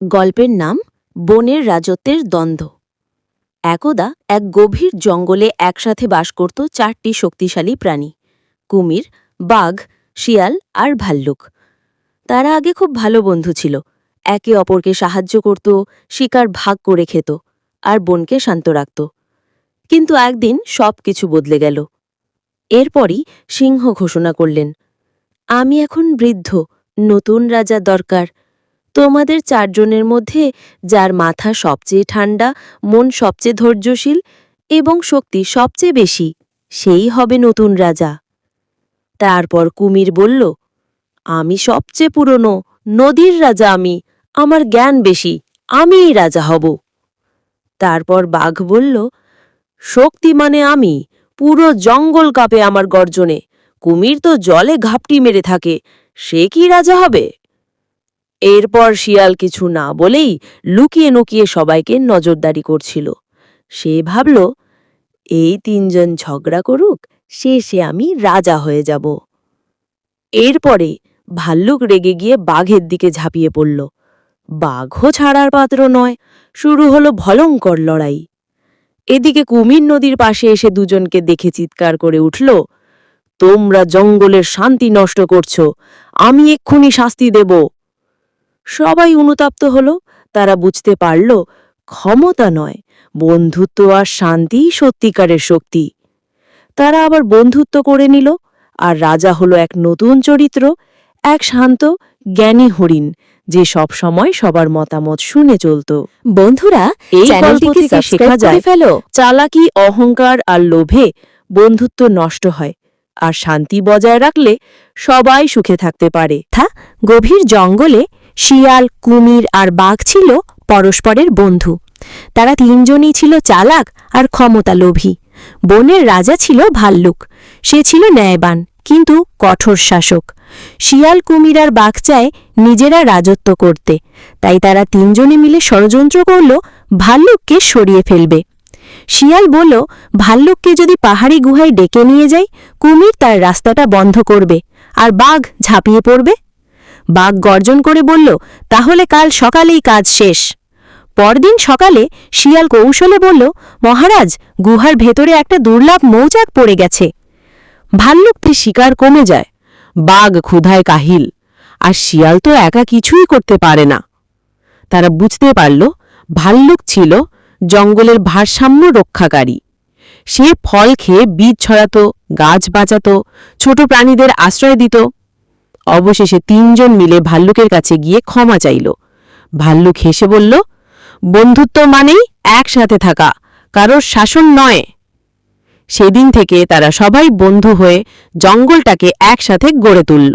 গল্পের নাম বনের রাজত্বের দ্বন্দ্ব। একদা এক গভীর জঙ্গলে একসাথে বাস করত চারটি শক্তিশালী প্রাণী, কুমির, বাঘ, শিয়াল আর ভাল্লুক। তারা আগে খুব ভালো বন্ধু ছিল, একে অপরকে সাহায্য করত, শিকার ভাগ করে খেত আর বনকে শান্ত রাখত। কিন্তু একদিন সব কিছু বদলে গেল। এরপরই সিংহ ঘোষণা করলেন, আমি এখন বৃদ্ধ, নতুন রাজা দরকার তোমাদের চারজনের মধ্যে যার মাথা সবচেয়ে ঠান্ডা মন সবচেয়ে ধৈর্যশীল এবং শক্তি সবচেয়ে বেশি, সেই হবে নতুন রাজা। তারপর কুমির বলল, আমি সবচেয়ে পুরনো নদীর রাজা আমি, আমার জ্ঞান বেশি, আমিই রাজা হব। তারপর বাঘ বলল, শক্তি মানে আমি, পুরো জঙ্গল কাঁপে আমার গর্জনে, কুমির তো জলে ঘাপটি মেরে থাকে, সে কি রাজা হবে? এরপর শিয়াল কিছু না বলেই লুকিয়ে লুকিয়ে সবাইকে নজরদারি করছিল। সে ভাবল, এই তিনজন ঝগড়া করুক, শেষে আমি রাজা হয়ে যাব। এরপরে ভাল্লুক রেগে গিয়ে বাঘের দিকে ঝাঁপিয়ে পড়ল। বাঘও ছাড়ার পাত্র নয়, শুরু হলো ভয়ঙ্কর লড়াই। এদিকে কুমির নদীর পাশে এসে দুজনকে দেখে চিৎকার করে উঠল, তোমরা জঙ্গলের শান্তি নষ্ট করছ, আমি এক্ষুনি শাস্তি দেব। সবাই অনুতাপ্ত হল তারা বুঝতে পারল ক্ষমতা নয় বন্ধুত্ব আর শান্তিই সত্যিকারের শক্তি। তারা আবার বন্ধুত্ব করে নিল আর রাজা হলো এক নতুন চরিত্র এক শান্ত জ্ঞানী হরিণ যে সব সময় সবার মতামত শুনে চলত। বন্ধুরা এই গল্প থেকে শেখা যায় চালাকি অহংকার আর লোভে বন্ধুত্ব নষ্ট হয় আর শান্তি বজায় রাখলে সবাই সুখে থাকতে পারে। থা গভীর জঙ্গলে শিয়াল, কুমির আর বাঘ ছিল পরস্পরের বন্ধু। তারা তিনজনই ছিল চালাক আর ক্ষমতা লোভী বনের রাজা ছিল ভাল্লুক। সে ছিল ন্যায়বান, কিন্তু কঠোর শাসক। শিয়াল, কুমির আর বাঘ চায় নিজেরা রাজত্ব করতে। তাই তারা তিনজনে মিলে ষড়যন্ত্র করল, ভাল্লুককে সরিয়ে ফেলবে। শিয়াল বলল, ভাল্লুককে যদি পাহাড়ি গুহায় ডেকে নিয়ে যায় কুমির তার রাস্তাটা বন্ধ করবে আর বাঘ ঝাঁপিয়ে পড়বে। বাঘ গর্জন করে বলল, তাহলে কাল সকালেই কাজ শেষ। পরদিন সকালে শিয়াল কৌশলে বলল, মহারাজ, গুহার ভেতরে একটা দুর্লভ মৌচাক পড়ে গেছে। ভাল্লুকটি শিকার কমে যায়। বাঘ ক্ষুধায় কাহিল, আর শিয়াল তো একা কিছুই করতে পারে না। তারা বুঝতে পারল, ভাল্লুক ছিল জঙ্গলের ভারসাম্য রক্ষাকারী। সে ফল খেয়ে বীজ ছড়াত, গাছ বাঁচাত, ছোট প্রাণীদের আশ্রয় দিত অবশেষে তিনজন মিলে ভাল্লুকের কাছে গিয়ে ক্ষমা চাইল। ভাল্লুক হেসে বলল, বন্ধুত্ব মানেই একসাথে থাকা, কারোর শাসন নয়। সেদিন থেকে তারা সবাই বন্ধু হয়ে জঙ্গলটাকে একসাথে গড়ে তুলল।